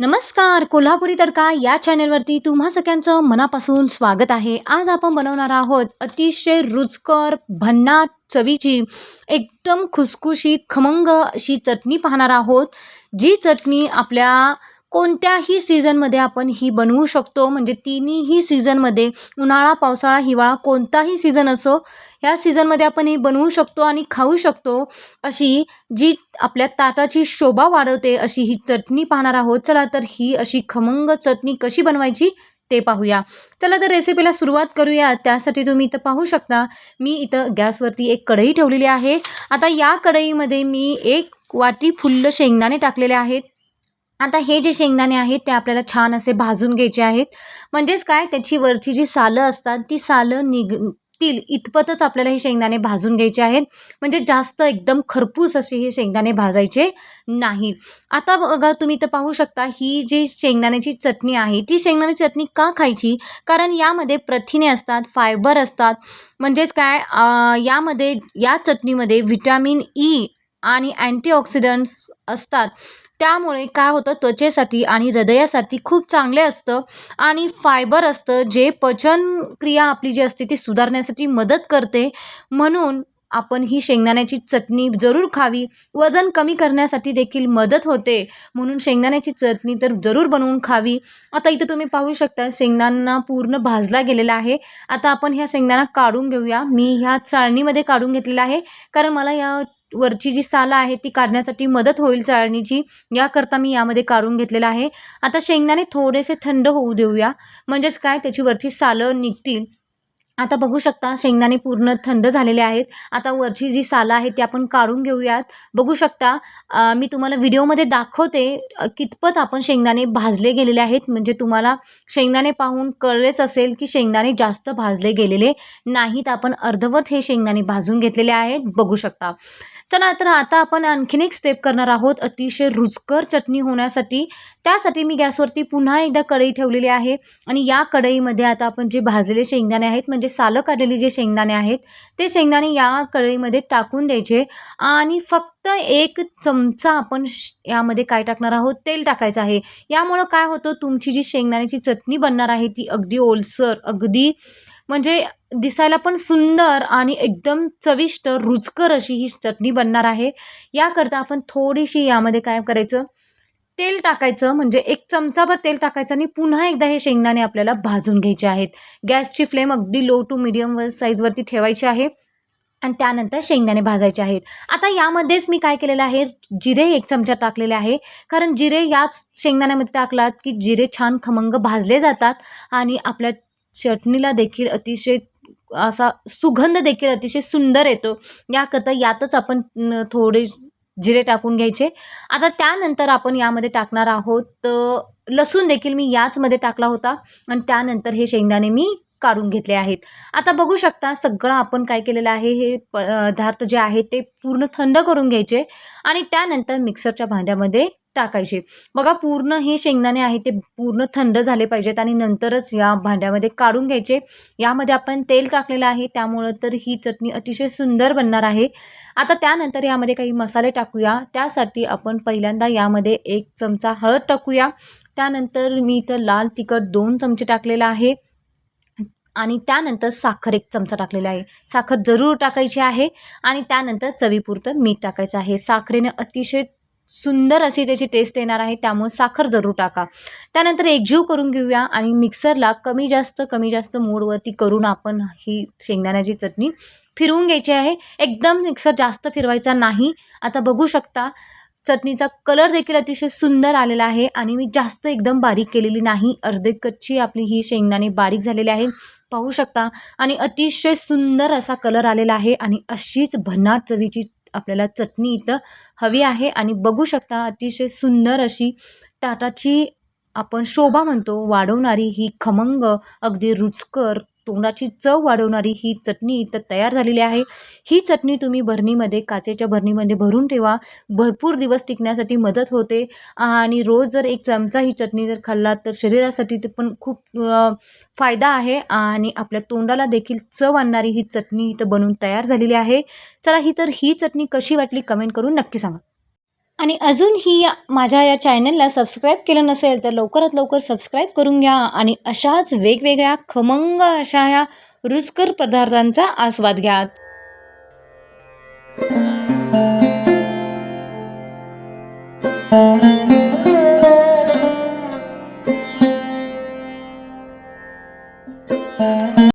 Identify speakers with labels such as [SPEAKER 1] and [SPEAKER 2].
[SPEAKER 1] नमस्कार कोल्हापुरी तडका या चॅनलवरती तुम्हा सगळ्यांचं मनापासून स्वागत आहे. आज आपण बनवणार आहोत अतिशय रुचकर भन्नाट चवीची एकदम खुसखुशी खमंग अशी चटणी पाहणार आहोत. जी चटणी आपल्या कोणत्याही सीझनमध्ये आपण ही बनवू शकतो. म्हणजे तिन्हीही सीझनमध्ये उन्हाळा पावसाळा हिवाळा कोणताही सीझन असो ह्या सीझनमध्ये आपण ही बनवू शकतो आणि खाऊ शकतो अशी जी आपल्या ताटाची शोभा वाढवते अशी ही चटणी पाहणार आहोत. चला तर ही अशी खमंग चटणी कशी बनवायची ते पाहूया. चला तर रेसिपीला सुरुवात करूया. त्यासाठी तुम्ही इथं पाहू शकता मी इथं गॅसवरती एक कढई ठेवलेली आहे. आता या कढईमध्ये मी एक वाटी फुल्ल शेंगदाणे टाकलेले आहेत. आता हे जे शेंगदाणे आहेत ते आपल्याला छान असे भाजून घ्यायचे आहेत. म्हणजेच काय त्याची वरची जी सालं असतात ती सालं निघतील इतपतच आपल्याला हे शेंगदाणे भाजून घ्यायचे आहेत. म्हणजे जास्त एकदम खरपूस असे हे शेंगदाणे भाजायचे नाहीत आता बघा तुम्ही तर पाहू शकता ही जी शेंगदाण्याची चटणी आहे ती शेंगदाण्याची चटणी का खायची? कारण यामध्ये प्रथिने असतात फायबर असतात. म्हणजेच काय यामध्ये या चटणीमध्ये व्हिटॅमिन ई आणि अँटीऑक्सिडंट्स असतात. त्यामुळे काय होतं? त्वचेसाठी आणि हृदयासाठी खूप चांगले असतं आणि फायबर असतं जे पचनक्रिया आपली जी असते ती सुधारण्यासाठी मदत करते. म्हणून आपण ही शेंगदाण्याची चटणी जरूर खावी. वजन कमी करण्यासाठी देखील मदत होते. म्हणून शेंगदाण्याची चटणी तर जरूर बनवून खावी. आता इथं तुम्ही पाहू शकता शेंगदाणा पूर्ण भाजला गेलेला आहे. आता आपण ह्या शेंगदाणा काढून घेऊया. मी ह्या चाळणीमध्ये काढून घेतलेला आहे. कारण मला या वरची जी सालं आहे ती काढण्यासाठी मदत होईल चाळणीची. याकरता मी यामध्ये काढून घेतलेलं आहे. आता शेंगदाणे थोडेसे थंड होऊ देऊया. म्हणजेच काय? त्याची वरची सालं निघतील. आता बघू शकता शेंगदाणे पूर्ण थंड झालेले आहेत. आता वरची जी सालं आहे ती आपण काढून घेऊयात. बघू शकता मी तुम्हाला व्हिडिओमध्ये दाखवते कितपत आपण शेंगदाणे भाजले गेलेले आहेत. म्हणजे तुम्हाला शेंगदाणे पाहून कळलेच असेल की शेंगदाणे जास्त भाजले गेलेले नाहीत. आपण अर्धवट हे शेंगदाणे भाजून घेतलेले आहेत. बघू शकता. चला तर आता आपण आणखीन एक स्टेप करणार आहोत. अतिशय रुचकर चटणी होण्यासाठी. त्यासाठी मी गॅसवरती पुन्हा एकदा कढई ठेवलेली आहे. आणि या कढईमध्ये आता आपण जे भाजलेले शेंगदाणे आहेत म्हणजे म्हणजे सालं काढलेली जे शेंगदाणे आहेत ते शेंगदाणे या कढईमध्ये टाकून द्यायचे आणि फक्त एक चमचा आपण यामध्ये काय टाकणार आहोत? तेल टाकायचं आहे. यामुळं काय होतं? तुमची जी शेंगदाण्याची चटणी बनणार आहे ती अगदी ओलसर अगदी म्हणजे दिसायला पण सुंदर आणि एकदम चविष्ट रुचकर अशी ही चटणी बनणार आहे. याकरता आपण थोडीशी यामध्ये काय करायचं? तेल टाकायचं म्हणजे एक चमचाभर तेल टाकायचं आणि पुन्हा एकदा हे शेंगदाणे आपल्याला भाजून घ्यायचे आहेत. गॅसची फ्लेम अगदी लो टू मिडियमवर साईजवरती ठेवायची आहे आणि त्यानंतर शेंगदाणे भाजायचे आहेत. आता यामध्येच मी काय केलेलं आहे जिरे एक चमचा टाकलेले आहे. कारण जिरे याच शेंगदाण्यामध्ये टाकलात की जिरे छान खमंग भाजले जातात आणि आपल्या चटणीला देखील अतिशय असा सुगंध देखील अतिशय सुंदर येतो. याकरता यातच आपण थोडे जिरे टाकून घ्यायचे. आता त्यानंतर आपण यामध्ये टाकणार आहोत लसूण देखील मी याचमध्ये टाकला होता आणि त्यानंतर हे शेंगदाणे मी काढून घेतले आहेत. आता बघू शकता सगळं आपण काय केलेलं आहे हे पदार्थ जे आहे ते पूर्ण थंड करून घ्यायचे आणि त्यानंतर मिक्सरच्या भांड्यामध्ये टाकायचे. बघा पूर्ण हे शेंगदाणे आहे ते पूर्ण थंड झाले पाहिजेत आणि नंतरच या भांड्यामध्ये काढून घ्यायचे. यामध्ये आपण तेल टाकलेलं आहे त्यामुळं तर ही चटणी अतिशय सुंदर बनणार आहे. आता त्यानंतर यामध्ये काही मसाले टाकूया. त्यासाठी आपण पहिल्यांदा यामध्ये एक चमचा हळद टाकूया. त्यानंतर मी इथं लाल तिखट दोन चमचे टाकलेलं आहे. आणि त्यानंतर साखर एक चमचा टाकलेला आहे. साखर जरूर टाकायची आहे आणि त्यानंतर चवीपुरतं मीठ टाकायचं आहे. साखरेने अतिशय सुंदर अशी त्याची टेस्ट येणार आहे त्यामुळे साखर जरूर टाका. त्यानंतर एकजीव करून घेऊया आणि मिक्सरला कमी जास्त कमी जास्त मोडवरती करून आपण ही शेंगदाण्याची चटणी फिरवून घ्यायची आहे. एकदम मिक्सर जास्त फिरवायचा नाही. आता बघू शकता चटणीचा कलर देखील अतिशय सुंदर आलेला आहे आणि मी जास्त एकदम बारीक केलेली नाही. अर्धे कच्ची आपली ही शेंगदाणे बारीक झालेली आहे पाहू शकता आणि अतिशय सुंदर असा कलर आलेला आहे आणि अशीच भन्नाट चवीची आपल्याला चटणी इथं हवी आहे. आणि बघू शकता अतिशय सुंदर अशी ताटाची आपण शोभा म्हणतो. वाढवणारी ही खमंग अगदी रुचकर तोंडाची चव वाढवणारी ही चटणी इथं तयार झालेली आहे. ही चटणी तुम्ही भरणीमध्ये काचेच्या भरणीमध्ये भरून ठेवा. भरपूर दिवस टिकण्यासाठी मदत होते. आणि रोज जर एक चमचा ही चटणी जर खाल्ला तर शरीरासाठी ते पण खूप फायदा आहे. आणि आपल्या तोंडाला देखील चव आणणारी ही चटणी इथं बनवून तयार झालेली आहे. चला ही तर ही चटणी कशी वाटली कमेंट करून नक्की सांगा. आणि अजूनही या माझ्या या चॅनलला सबस्क्राईब केलं नसेल तर लवकरात लवकर सबस्क्राईब करून घ्या आणि अशाच वेगवेगळ्या खमंग अशा या रुचकर पदार्थांचा आस्वाद घ्या.